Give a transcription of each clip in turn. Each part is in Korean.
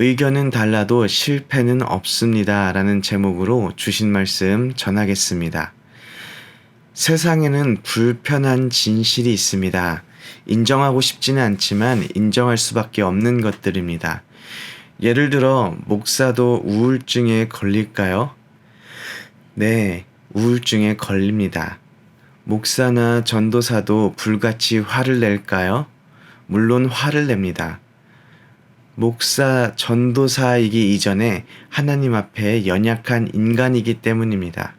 의견은 달라도 실패는 없습니다. 라는 제목으로 주신 말씀 전하겠습니다. 세상에는 불편한 진실이 있습니다. 인정하고 싶지는 않지만 인정할 수밖에 없는 것들입니다. 예를 들어, 목사도 우울증에 걸릴까요? 네, 우울증에 걸립니다. 목사나 전도사도 불같이 화를 낼까요? 물론 화를 냅니다. 목사, 전도사이기 이전에 하나님 앞에 연약한 인간이기 때문입니다.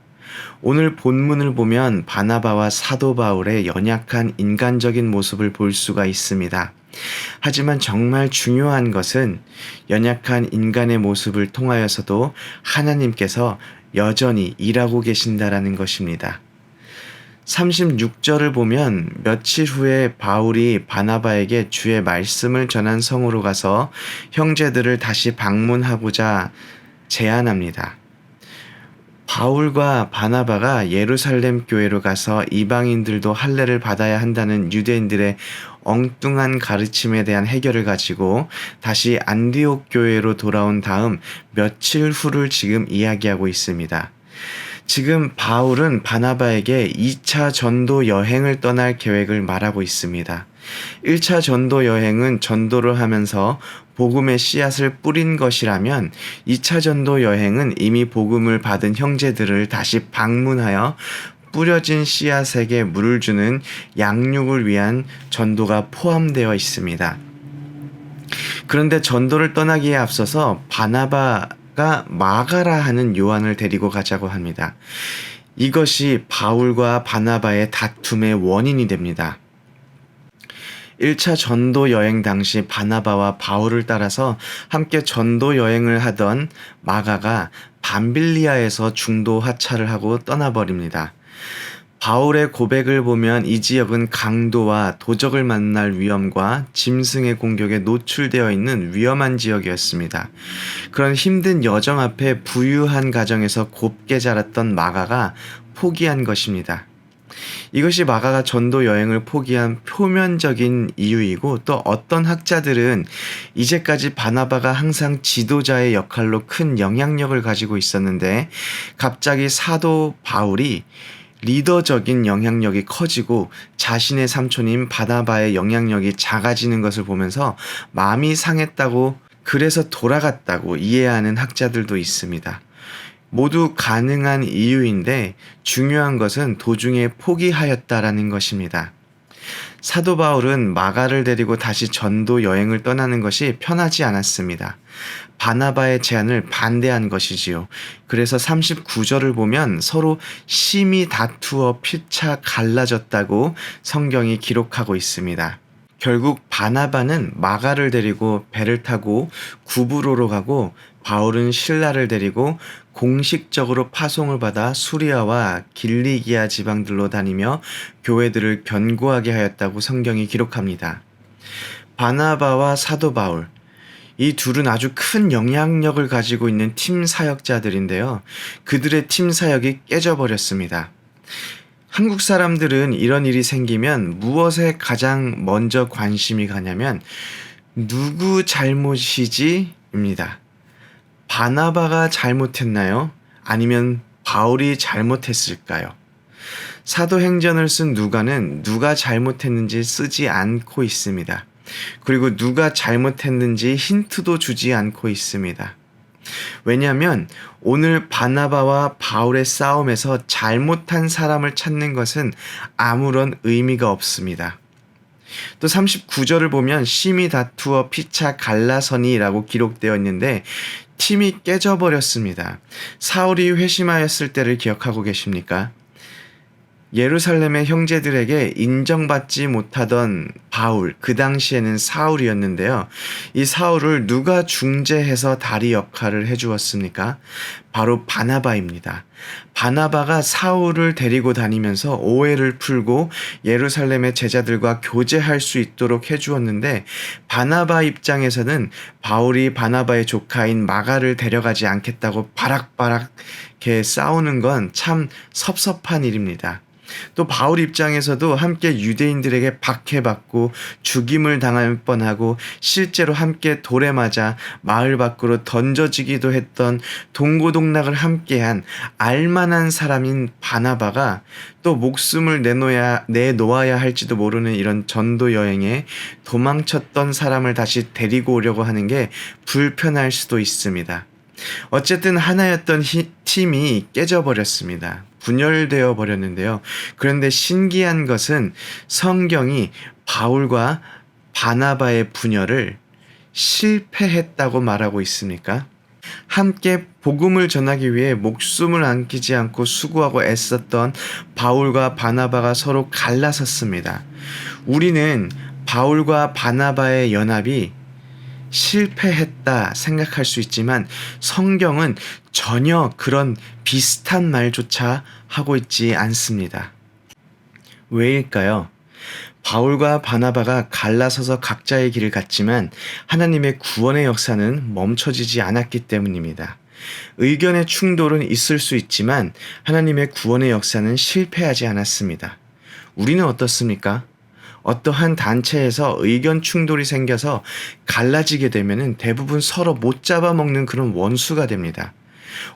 오늘 본문을 보면 바나바와 사도 바울의 연약한 인간적인 모습을 볼 수가 있습니다. 하지만 정말 중요한 것은 연약한 인간의 모습을 통하여서도 하나님께서 여전히 일하고 계신다라는 것입니다. 36절을 보면 며칠 후에 바울이 바나바에게 주의 말씀을 전한 성으로 가서 형제들을 다시 방문하고자 제안합니다. 바울과 바나바가 예루살렘 교회로 가서 이방인들도 할례를 받아야 한다는 유대인들의 엉뚱한 가르침에 대한 해결을 가지고 다시 안디옥 교회로 돌아온 다음 며칠 후를 지금 이야기하고 있습니다. 지금 바울은 바나바에게 2차 전도 여행을 떠날 계획을 말하고 있습니다. 1차 전도 여행은 전도를 하면서 복음의 씨앗을 뿌린 것이라면 2차 전도 여행은 이미 복음을 받은 형제들을 다시 방문하여 뿌려진 씨앗에게 물을 주는 양육을 위한 전도가 포함되어 있습니다. 그런데 전도를 떠나기에 앞서서 바나바 가 마가라 하는 요한을 데리고 가자고 합니다. 이것이 바울과 바나바의 다툼의 원인이 됩니다. 1차 전도 여행 당시 바나바와 바울을 따라서 함께 전도 여행을 하던 마가가 밤빌리아에서 중도 하차를 하고 떠나버립니다. 바울의 고백을 보면 이 지역은 강도와 도적을 만날 위험과 짐승의 공격에 노출되어 있는 위험한 지역이었습니다. 그런 힘든 여정 앞에 부유한 가정에서 곱게 자랐던 마가가 포기한 것입니다. 이것이 마가가 전도 여행을 포기한 표면적인 이유이고 또 어떤 학자들은 이제까지 바나바가 항상 지도자의 역할로 큰 영향력을 가지고 있었는데 갑자기 사도 바울이 리더적인 영향력이 커지고 자신의 삼촌인 바나바의 영향력이 작아지는 것을 보면서 마음이 상했다고 그래서 돌아갔다고 이해하는 학자들도 있습니다. 모두 가능한 이유인데 중요한 것은 도중에 포기하였다라는 것입니다. 사도 바울은 마가를 데리고 다시 전도 여행을 떠나는 것이 편하지 않았습니다. 바나바의 제안을 반대한 것이지요. 그래서 39절을 보면 서로 심히 다투어 피차 갈라졌다고 성경이 기록하고 있습니다. 결국 바나바는 마가를 데리고 배를 타고 구브로로 가고 바울은 신라를 데리고 공식적으로 파송을 받아 수리아와 길리기아 지방들로 다니며 교회들을 견고하게 하였다고 성경이 기록합니다. 바나바와 사도 바울 이 둘은 아주 큰 영향력을 가지고 있는 팀 사역자들인데요. 그들의 팀 사역이 깨져버렸습니다. 한국 사람들은 이런 일이 생기면 무엇에 가장 먼저 관심이 가냐면 누구 잘못이지? 입니다. 바나바가 잘못했나요? 아니면 바울이 잘못했을까요? 사도행전을 쓴 누가는 누가 잘못했는지 쓰지 않고 있습니다. 그리고 누가 잘못했는지 힌트도 주지 않고 있습니다. 왜냐하면 오늘 바나바와 바울의 싸움에서 잘못한 사람을 찾는 것은 아무런 의미가 없습니다. 또 39절을 보면 심히 다투어 피차 갈라서니라고 기록되어 있는데 팀이 깨져버렸습니다. 사울이 회심하였을 때를 기억하고 계십니까? 예루살렘의 형제들에게 인정받지 못하던 바울, 그 당시에는 사울이었는데요. 이 사울을 누가 중재해서 다리 역할을 해주었습니까? 바로 바나바입니다. 바나바가 사울을 데리고 다니면서 오해를 풀고 예루살렘의 제자들과 교제할 수 있도록 해주었는데 바나바 입장에서는 바울이 바나바의 조카인 마가를 데려가지 않겠다고 바락바락 싸우는 건 참 섭섭한 일입니다. 또 바울 입장에서도 함께 유대인들에게 박해받고 죽임을 당할 뻔하고 실제로 함께 돌에 맞아 마을 밖으로 던져지기도 했던 동고동락을 함께한 알만한 사람인 바나바가 또 목숨을 내놓아야, 내놓아야 할지도 모르는 이런 전도 여행에 도망쳤던 사람을 다시 데리고 오려고 하는 게 불편할 수도 있습니다. 어쨌든 하나였던 히, 팀이 깨져버렸습니다. 분열되어 버렸는데요. 그런데 신기한 것은 성경이 바울과 바나바의 분열을 실패했다고 말하고 있습니까? 함께 복음을 전하기 위해 목숨을 안기지 않고 수고하고 애썼던 바울과 바나바가 서로 갈라섰습니다. 우리는 바울과 바나바의 연합이 실패했다 생각할 수 있지만 성경은 전혀 그런 비슷한 말조차 하고 있지 않습니다. 왜일까요? 바울과 바나바가 갈라서서 각자의 길을 갔지만 하나님의 구원의 역사는 멈춰지지 않았기 때문입니다. 의견의 충돌은 있을 수 있지만 하나님의 구원의 역사는 실패하지 않았습니다. 우리는 어떻습니까? 어떠한 단체에서 의견 충돌이 생겨서 갈라지게 되면 대부분 서로 못 잡아먹는 그런 원수가 됩니다.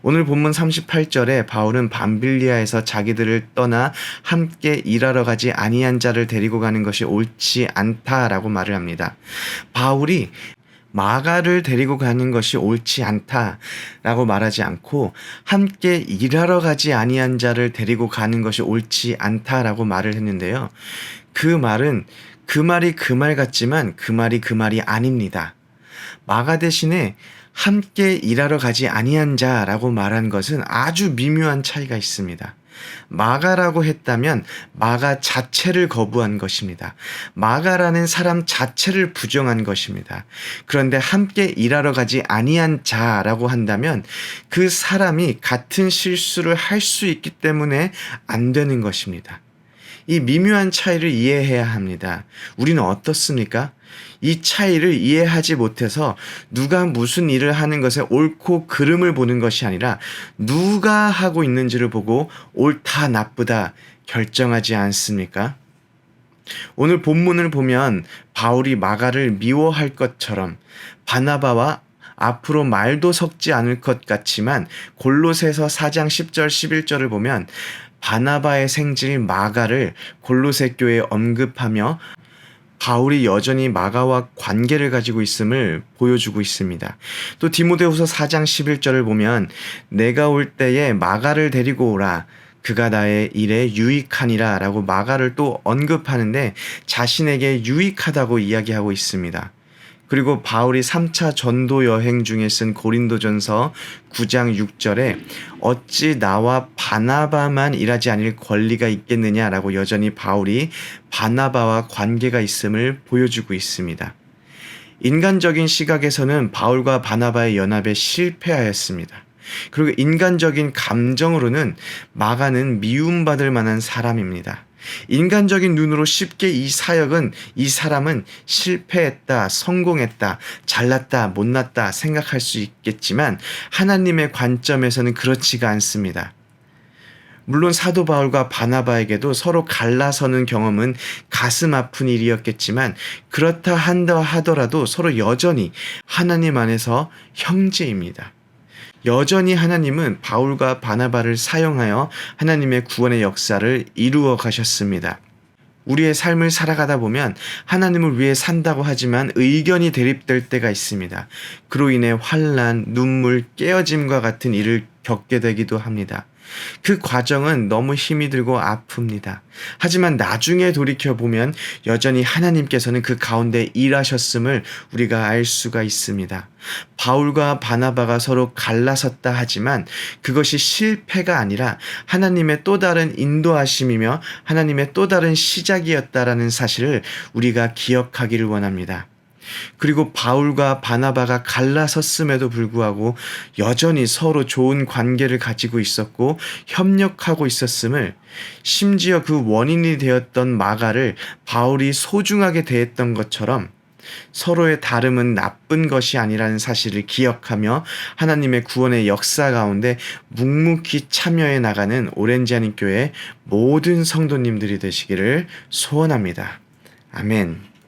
오늘 본문 38절에 바울은 밤빌리아에서 자기들을 떠나 함께 일하러 가지 아니한 자를 데리고 가는 것이 옳지 않다라고 말을 합니다. 바울이 마가를 데리고 가는 것이 옳지 않다라고 말하지 않고 함께 일하러 가지 아니한 자를 데리고 가는 것이 옳지 않다라고 말을 했는데요. 그 말은 그 말이 그 말 같지만 그 말이 그 말이 아닙니다. 마가 대신에 함께 일하러 가지 아니한 자라고 말한 것은 아주 미묘한 차이가 있습니다. 마가라고 했다면 마가 자체를 거부한 것입니다. 마가라는 사람 자체를 부정한 것입니다. 그런데 함께 일하러 가지 아니한 자라고 한다면 그 사람이 같은 실수를 할 수 있기 때문에 안 되는 것입니다. 이 미묘한 차이를 이해해야 합니다. 우리는 어떻습니까? 이 차이를 이해하지 못해서 누가 무슨 일을 하는 것에 옳고 그름을 보는 것이 아니라 누가 하고 있는지를 보고 옳다 나쁘다 결정하지 않습니까? 오늘 본문을 보면 바울이 마가를 미워할 것처럼 바나바와 앞으로 말도 섞지 않을 것 같지만 골로새서 4장 10절 11절을 보면 바나바의 생질 마가를 골로새 교회에 언급하며 바울이 여전히 마가와 관계를 가지고 있음을 보여주고 있습니다. 또 디모데후서 4장 11절을 보면 내가 올 때에 마가를 데리고 오라 그가 나의 일에 유익하니라 라고 마가를 또 언급하는데 자신에게 유익하다고 이야기하고 있습니다. 그리고 바울이 3차 전도 여행 중에 쓴 고린도전서 9장 6절에 어찌 나와 바나바만 일하지 않을 권리가 있겠느냐라고 여전히 바울이 바나바와 관계가 있음을 보여주고 있습니다. 인간적인 시각에서는 바울과 바나바의 연합에 실패하였습니다. 그리고 인간적인 감정으로는 마가는 미움받을 만한 사람입니다. 인간적인 눈으로 쉽게 이 사역은 이 사람은 실패했다, 성공했다, 잘났다, 못났다 생각할 수 있겠지만 하나님의 관점에서는 그렇지가 않습니다. 물론 사도 바울과 바나바에게도 서로 갈라서는 경험은 가슴 아픈 일이었겠지만 그렇다 한다 하더라도 서로 여전히 하나님 안에서 형제입니다. 여전히 하나님은 바울과 바나바를 사용하여 하나님의 구원의 역사를 이루어 가셨습니다. 우리의 삶을 살아가다 보면 하나님을 위해 산다고 하지만 의견이 대립될 때가 있습니다. 그로 인해 환란, 눈물, 깨어짐과 같은 일을 겪게 되기도 합니다. 그 과정은 너무 힘이 들고 아픕니다. 하지만 나중에 돌이켜보면 여전히 하나님께서는 그 가운데 일하셨음을 우리가 알 수가 있습니다. 바울과 바나바가 서로 갈라섰다 하지만 그것이 실패가 아니라 하나님의 또 다른 인도하심이며 하나님의 또 다른 시작이었다라는 사실을 우리가 기억하기를 원합니다. 그리고 바울과 바나바가 갈라섰음에도 불구하고 여전히 서로 좋은 관계를 가지고 있었고 협력하고 있었음을 심지어 그 원인이 되었던 마가를 바울이 소중하게 대했던 것처럼 서로의 다름은 나쁜 것이 아니라는 사실을 기억하며 하나님의 구원의 역사 가운데 묵묵히 참여해 나가는 오렌지 한인 교회 모든 성도님들이 되시기를 소원합니다. 아멘.